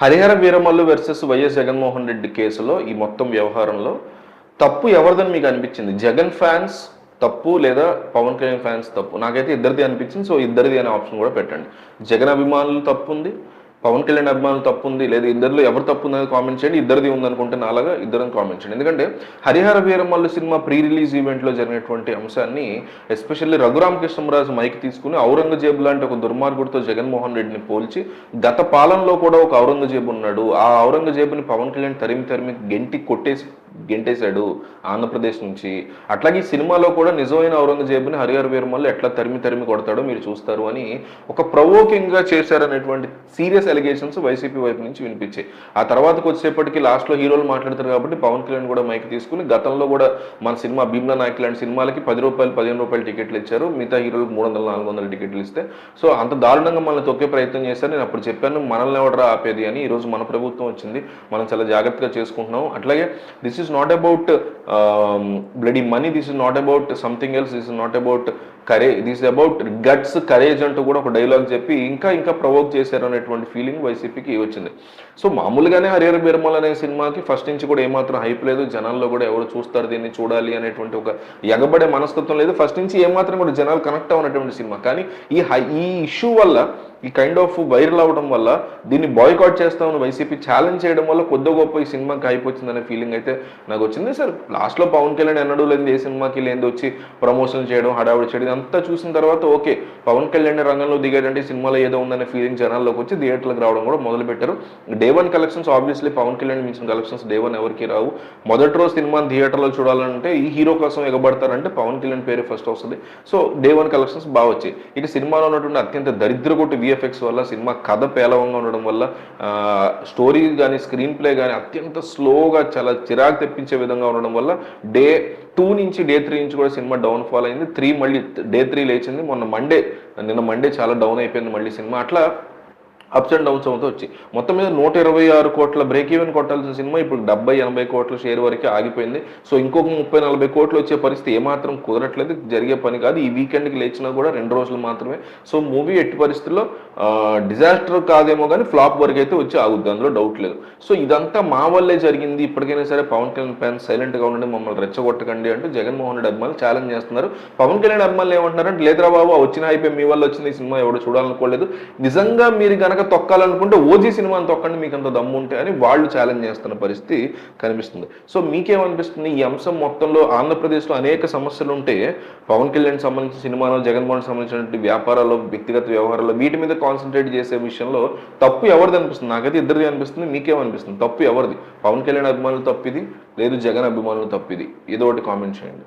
Harihara Veeramallu versus YS Jaganmohan Reddy కేసులో ఈ మొత్తం వ్యవహారంలో తప్పు ఎవరిదని మీకు అనిపించింది? జగన్ ఫ్యాన్స్ తప్పు లేదా పవన్ కళ్యాణ్ ఫ్యాన్స్ తప్పు? నాకైతే ఇద్దరిది అనిపించింది సో ఇద్దరిది అనే ఆప్షన్ కూడా పెట్టండి. జగన్ అభిమానులు తప్పు ఉంది పవన్ కళ్యాణ్ అభిమానులు తప్పు ఉంది లేదా ఇద్దరిలో ఎవరు తప్పు ఉందని కామెంట్ చేయండి ఇద్దరిది ఉందనుకుంటే అలాగా ఇద్దరిని కామెంట్ చేయండి. ఎందుకంటే Harihara Veeramallu cinema pre release ఈవెంట్లో జరిగినటువంటి అంశాన్ని ఎస్పెషల్లీ రఘురామ కృష్ణరాజు మైక్ తీసుకుని ఔరంగజేబు లాంటి ఒక దుర్మార్గుడితో జగన్మోహన్ రెడ్డిని పోల్చి గత పాలనలో కూడా ఒక ఔరంగజేబు ఉన్నాడు. ఆ ఔరంగజేబుని పవన్ కళ్యాణ్ తరిమి తరిమి గెంటి కొట్టేసి గెంటేశాడు ఆంధ్రప్రదేశ్ నుంచి. అట్లాగే ఈ సినిమాలో కూడా నిజమైన ఔరంగజేబుని హరిహర వీరమల్లు ఎట్లా తరిమి తరిమి కొడతాడో మీరు చూస్తారు అని ఒక ప్రవోకింగ్గా చేశారనేటువంటి సీరియస్ ఎలిగేషన్స్ వైసీపీ వైపు నుంచి వినిపించాయి. ఆ తర్వాతకు వచ్చేప్పటికి లాస్ట్లో హీరోలు మాట్లాడతారు కాబట్టి పవన్ కళ్యాణ్ కూడా మైక్ తీసుకుని గతంలో కూడా మన సినిమా భీమ్లా నాయక్ లాంటి సినిమాలకి పది రూపాయలు పదిహేను రూపాయలు టికెట్లు ఇచ్చారు. మిగతా హీరోలకు మూడు వందల నాలుగు వందల టికెట్లు ఇస్తే. సో అంత దారుణంగా మనల్ని తొక్కే ప్రయత్నం చేశారు. నేను అప్పుడు చెప్పాను మనల్ని ఎవడరా ఆపేది అని. ఈరోజు మన ప్రభుత్వం వచ్చింది. మనం చాలా జాగ్రత్తగా చేసుకుంటున్నాం. అట్లాగే this is not about bloody money this is not about something else this is not about care this about guts courage అంటూ కూడా ఒక డైలాగ్ చెప్పి ఇంకా ఇంకా ప్రవోక్ చేశారు అనేటువంటి ఫీలింగ్ వైసీపీకి వచ్చింది. సో మామూలుగానే హరిహర బిర్మల్ అనే సినిమాకి ఫస్ట్ నుంచి కూడా ఏమాత్రం హైప్ లేదు జనాల్లో కూడా ఎవరు చూస్తారు దీన్ని చూడాలి అనేటువంటి ఒక ఎగబడే మనస్తత్వం లేదు. ఫస్ట్ నుంచి ఏమాత్రం కూడా జనాలు కనెక్ట్ అవునటువంటి సినిమా. కానీ ఈ హై ఈ ఇష్యూ వల్ల ఈ కైండ్ ఆఫ్ వైరల్ అవడం వల్ల దీన్ని బాయ్కాట్ చేస్తామని వైసీపీ ఛాలెంజ్ చేయడం వల్ల కొద్ది గొప్ప ఈ సినిమాకి అయిపోతుందనే ఫీలింగ్ అయితే నాకు వచ్చింది సార్ లాస్ట్లో పవన్ కళ్యాణ్ ఎన్నడూ లేదు ఏ సినిమాకి లేదు వచ్చి ప్రమోషన్ చేయడం హడావుడి చేయడం అంతా చూసిన తర్వాత ఓకే పవన్ కళ్యాణ్ రంగంలో దిగాడంటే ఈ సినిమాలో ఏదో ఉందనే ఫీలింగ్ జనాల్లోకి వచ్చి థియేటర్లకు రావడం కూడా మొదలు పెట్టారు day one collections obviously Pawan Kalyan మించిన కలెక్షన్స్ డే వన్ ఎవరికి రావు. మొదటి రోజు సినిమాని థియేటర్లో చూడాలంటే ఈ హీరో కోసం ఎగబడతారంటే పవన్ కళ్యాణ్ పేరు ఫస్ట్ వస్తుంది. సో డే వన్ కలెక్షన్స్ బాగా వచ్చాయి. ఇక సినిమాలో ఉన్నటువంటి అత్యంత దరిద్ర కొట్టి విఎఫ్ఎక్స్ వల్ల సినిమా కథ పేలవంగా ఉండడం వల్ల స్టోరీ కానీ స్క్రీన్ ప్లే కానీ అత్యంత స్లోగా చాలా చిరాకు తెప్పించే విధంగా ఉండడం వల్ల డే టూ నుంచి డే త్రీ నుంచి కూడా సినిమా డౌన్ ఫాల్ అయింది. త్రీ మళ్ళీ డే త్రీ లేచింది. మొన్న మండే నిన్న మండే చాలా డౌన్ అయిపోయింది మళ్ళీ సినిమా. అట్లా అప్స్ అండ్ డౌన్స్ అవుతూ వచ్చి మొత్తం మీద నూట ఇరవై ఆరు కోట్ల బ్రేక్ ఈవెన్ కొట్టాల్సిన సినిమా ఇప్పుడు డెబ్బై ఎనభై కోట్ల షేర్ వరకే ఆగిపోయింది. సో ఇంకొక ముప్పై నలభై కోట్లు వచ్చే పరిస్థితి ఏమాత్రం కుదరట్లేదు. జరిగే పని కాదు. ఈ వీకెండ్కి లేచినా కూడా రెండు రోజులు మాత్రమే. సో మూవీ ఎట్టి పరిస్థితుల్లో డిజాస్టర్ కాదేమో కానీ ఫ్లాప్ వరకు అయితే వచ్చి ఆగుద్ది. అందులో డౌట్ లేదు. సో ఇదంతా మా వల్లే జరిగింది. ఇప్పటికైనా సరే పవన్ కళ్యాణ్ ఫ్యాన్స్ సైలెంట్గా ఉండండి మమ్మల్ని రెచ్చగొట్టకండి అంటూ జగన్మోహన్ రెడ్డి అభిమానులు ఛాలెంజ్ చేస్తున్నారు. పవన్ కళ్యాణ్ అభిమానులు ఏమంటున్నారంటే లేదరా బాబు వచ్చిన అయిపోయి మీ వల్ల వచ్చింది. ఈ సినిమా ఎవడు చూడాలనుకోలేదు. నిజంగా మీరు కనుక గనక తొక్కాలనుకుంటే ఓజీ సినిమాని తొక్కండి మీకు అంత దమ్ము ఉంటే అని వాళ్ళు ఛాలెంజ్ చేస్తున్న పరిస్థితి కనిపిస్తుంది. సో మీకేమనిపిస్తుంది? ఈ అంశం మొత్తంలో ఆంధ్రప్రదేశ్లో అనేక సమస్యలు ఉంటే పవన్ కళ్యాణ్ సంబంధించిన సినిమాలో జగన్మోహన్ సంబంధించినటువంటి వ్యాపారాల్లో వ్యక్తిగత వ్యవహారాల్లో వీటి మీద కాన్సన్ట్రేట్ చేసే విషయంలో తప్పు ఎవరిది అనిపిస్తుంది? నాకైతే ఇద్దరిది అనిపిస్తుంది మీకేమనిపిస్తుంది? తప్పు ఎవరిది? పవన్ కళ్యాణ్ అభిమానులు తప్పిది లేదు జగన్ అభిమానులు తప్పిది? ఏదో ఒకటి కామెంట్ చేయండి.